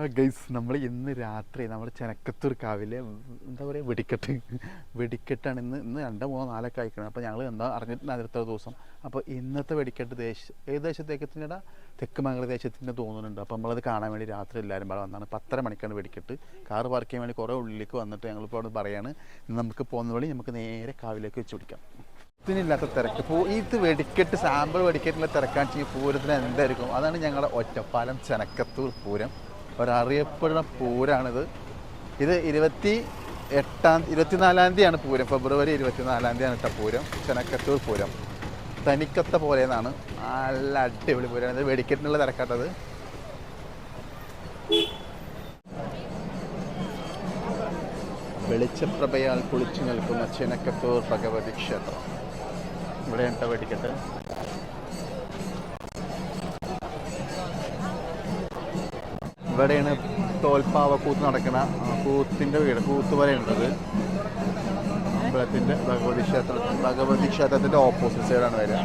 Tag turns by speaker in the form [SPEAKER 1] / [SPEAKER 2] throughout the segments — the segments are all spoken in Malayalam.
[SPEAKER 1] ഹലോ ഗൈസ് നമ്മൾ ഇന്ന് രാത്രി നമ്മൾ ചെനക്കത്തൂർ കാവിലെ എന്താ പറയുക വെടിക്കെട്ട്. വെടിക്കെട്ടാണ് ഇന്ന് ഇന്ന് രണ്ടോ മൂന്നോ നാലൊക്കെ ആയിക്കണം. അപ്പോൾ ഞങ്ങൾ എന്താ അറിഞ്ഞിട്ടില്ല അടുത്ത ദിവസം. അപ്പോൾ ഇന്നത്തെ വെടിക്കെട്ട് ദേശ ഏത് ദേശത്തേക്കത്തിന്റെ തെക്ക് മംഗള ദേശത്തിന്റെ തോന്നുന്നുണ്ട്. അപ്പോൾ നമ്മളത് കാണാൻ വേണ്ടി രാത്രി എല്ലാവരും പാടെ വന്നാണ്. പത്തര മണിക്കാണ് വെടിക്കെട്ട്. കാറ് പാർക്ക് ചെയ്യാൻ വേണ്ടി കുറേ ഉള്ളിലേക്ക് വന്നിട്ട് ഞങ്ങളിപ്പോൾ അവിടെ പറയാണ് നമുക്ക് പോകുന്ന വഴി നമുക്ക് നേരെ കാവിലേക്ക് വെച്ച് പിടിക്കാം. ഇതിനില്ലാത്ത തിരക്ക്. ഇപ്പോൾ ഇത് വെടിക്കെട്ട് സാമ്പിൾ വെടിക്കെട്ടിലെ തിരക്കാണ് ഈ പൂരത്തിന് എന്തായിരിക്കും? അതാണ് ഞങ്ങളുടെ ഒറ്റപ്പാലം ചെനക്കത്തൂർ പൂരം. ഒരറിയപ്പെടുന്ന പൂരാണിത്. ഇത് ഇരുപത്തി എട്ടാം ഇരുപത്തിനാലാം തീയതിയാണ് പൂരം. ഫെബ്രുവരി ഇരുപത്തിനാലാം തീയതിയാണ് കേട്ടോ പൂരം. ചെനക്കത്തൂർ പൂരം. തനിക്കത്ത പോലെ എന്നാണ് നല്ല അടിപൊളി പൂരമാണ് ഇത് വെടിക്കെട്ടിനുള്ള തിരക്കാട്ടത്. വെളിച്ചപ്രഭയാൽ കുളിച്ചു നിൽക്കുന്ന ചെനക്കത്തൂർ ഭഗവതി ക്ഷേത്രം. ഇവിടെ ഉണ്ടോ വെടിക്കെട്ട്. ഇവിടെയാണ് തോൽപ്പാവ കൂത്ത് നടക്കുന്ന കൂത്തിന്റെ വീട് കൂത്ത് വരെയുണ്ടത് അമ്പലത്തിന്റെ ഭഗവതി ക്ഷേത്ര ഭഗവതി ക്ഷേത്രത്തിന്റെ ഓപ്പോസിറ്റ് സൈഡാണ് വരിക.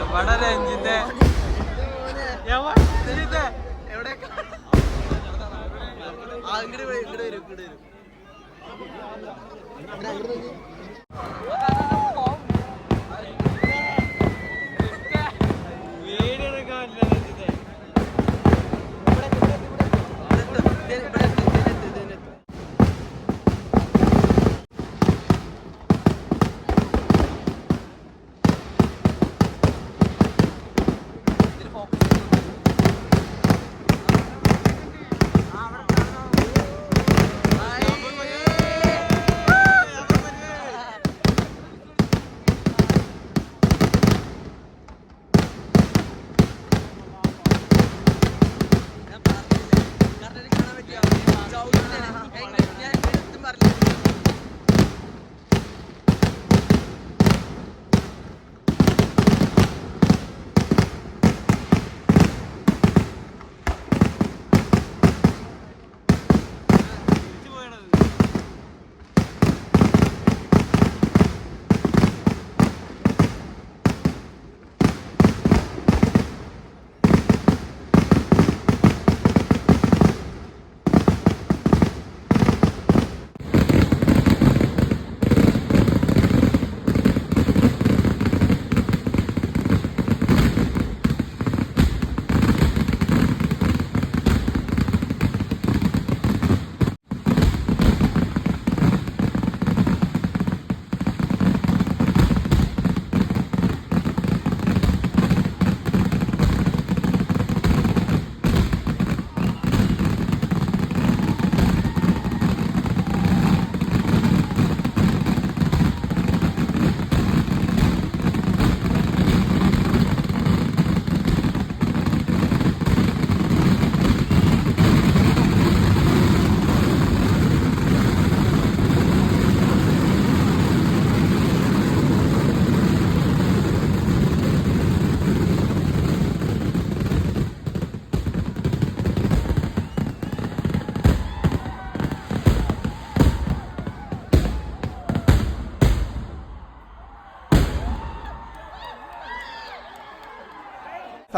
[SPEAKER 2] എവിടെ രഞ്ജിത്തെ? ഇങ്ങോട്ട് വരും ഇങ്ങോട്ട് വരും.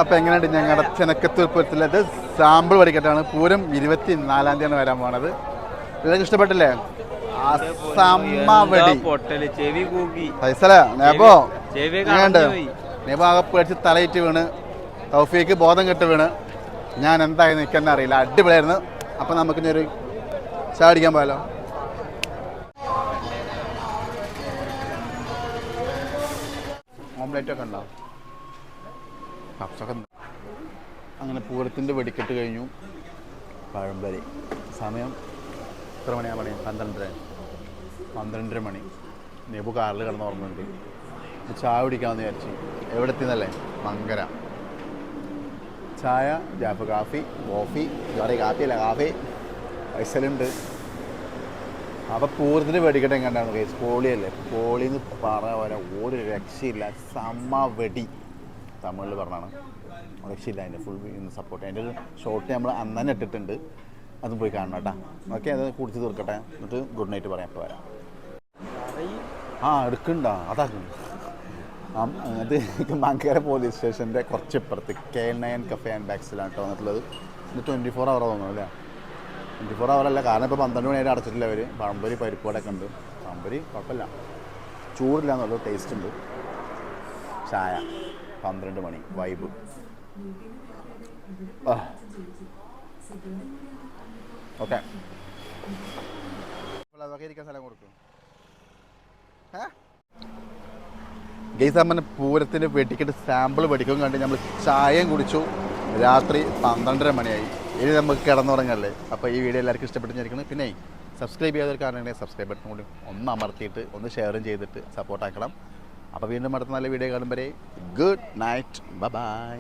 [SPEAKER 1] അപ്പോൾ എങ്ങനെയുണ്ട് ഞങ്ങളുടെ ചെനക്കത്തൂർ പൂരത്തിലെ സാമ്പിൾ വെടിക്കെട്ടാണ് പൂരം ഇരുപത്തി നാലാം തീയതിയാണ് വരാൻ പോണത്. നിങ്ങൾക്ക് ഇഷ്ടപ്പെട്ടില്ലേ? നേബോ പേടിച്ച് തലയിട്ട് വീണ്. തൗഫീക്ക് ബോധം കെട്ട് വീണ്. ഞാൻ എന്തായി നിൽക്കുന്ന അറിയില്ല. അടിപൊളിയായിരുന്നു. അപ്പം നമുക്ക് ഇനി ഒരു ചായ അടിക്കാൻ പോയാലോ? ഓംലെറ്റ് ഒക്കെ ഉണ്ടോ? പപ്സൊക്കെ ഉണ്ട്. അങ്ങനെ പൂരത്തിന്റെ വെടിക്കെട്ട് കഴിഞ്ഞു. പഴംപരി. സമയം എത്ര മണിയാ മണി പന്ത്രണ്ടര. പന്ത്രണ്ടര മണി. നെബു കാറിൽ കിടന്ന് ഓർമ്മയുണ്ട് ചായ കുടിക്കാമെന്ന് വിചാരിച്ചു. എവിടെ എത്തിയെന്നല്ലേ മങ്കര. ചായ ജാഫ് കാഫി കോഫി സോറി കാഫി അല്ല കാഫി. പൈസലുണ്ട്. അപ്പോൾ പൂരത്തിന്റെ വെടിക്കെട്ട് എങ്ങനെയാണ് കേസ്? പോളിയല്ലേ? പോളിന്ന് പറയാൻ പോലെ ഒരു രക്ഷയില്ല. സമ്മ വെടി. തമിഴിൽ പറഞ്ഞാണ്. രക്ഷയില്ല അതിന്റെ ഫുൾ സപ്പോർട്ട് അതിന്റെ ഒരു ഷോർട്ട് നമ്മൾ അന്ന് തന്നെ ഇട്ടിട്ടുണ്ട്. അതും പോയി കാണണം കേട്ടോ. ഓക്കെ അത് കുടിച്ച് തീർക്കട്ടെ. എന്നിട്ട് ഗുഡ് നൈറ്റ് പറയാം. ഇപ്പോൾ വരാം. ആ എടുക്കണ്ട. അതാക്കുന്നു അത് മങ്കര പോലീസ് സ്റ്റേഷന്റെ കുറച്ച് ഇപ്പുറത്ത് കെ നയൻ കഫേ ആൻഡ് ബാക്സിലാണ് കേട്ടോ വന്നിട്ടുള്ളത്. ഇത് ട്വന്റി ഫോർ അവർ തോന്നുന്നു അല്ലേ? ട്വന്റി ഫോർ അവർ അല്ല. കാരണം ഇപ്പോൾ പന്ത്രണ്ട് മണി വരെ അടച്ചിട്ടില്ല അവർ പഴംപൊരി പരിപ്പോടൊക്കെ ഉണ്ട്. പഴംപൊരി കുഴപ്പമില്ല. ചൂടില്ല എന്നുള്ളത് ടേസ്റ്റ് ഉണ്ട്. ചായ. പന്ത്രണ്ട് മണി. വൈബ്. ഓക്കെ. അതൊക്കെ ഇരിക്കാൻ സ്ഥലം കൊടുക്കും. ഗെയ്സ് അമ്മന് പൂരത്തിന് വെടിക്കെട്ട് സാമ്പിൾ വെടിക്കും കണ്ട് നമ്മൾ ചായയും കുടിച്ചു. രാത്രി പന്ത്രണ്ടര മണിയായി. ഇനി നമുക്ക് കിടന്നുറങ്ങല്ലേ? അപ്പോൾ ഈ വീഡിയോ എല്ലാവർക്കും ഇഷ്ടപ്പെട്ടിരിക്കുന്നത് പിന്നെ സബ്സ്ക്രൈബ് ചെയ്യാത്തവർക്കാണെങ്കിൽ സബ്സ്ക്രൈബ് ബട്ടൺ കൂടി ഒന്ന് അമർത്തിയിട്ട് ഒന്ന് ഷെയറും ചെയ്തിട്ട് സപ്പോർട്ടാക്കണം അപ്പോൾ വീണ്ടും അടുത്ത നല്ല വീഡിയോ കാണും വരെ. Good night bye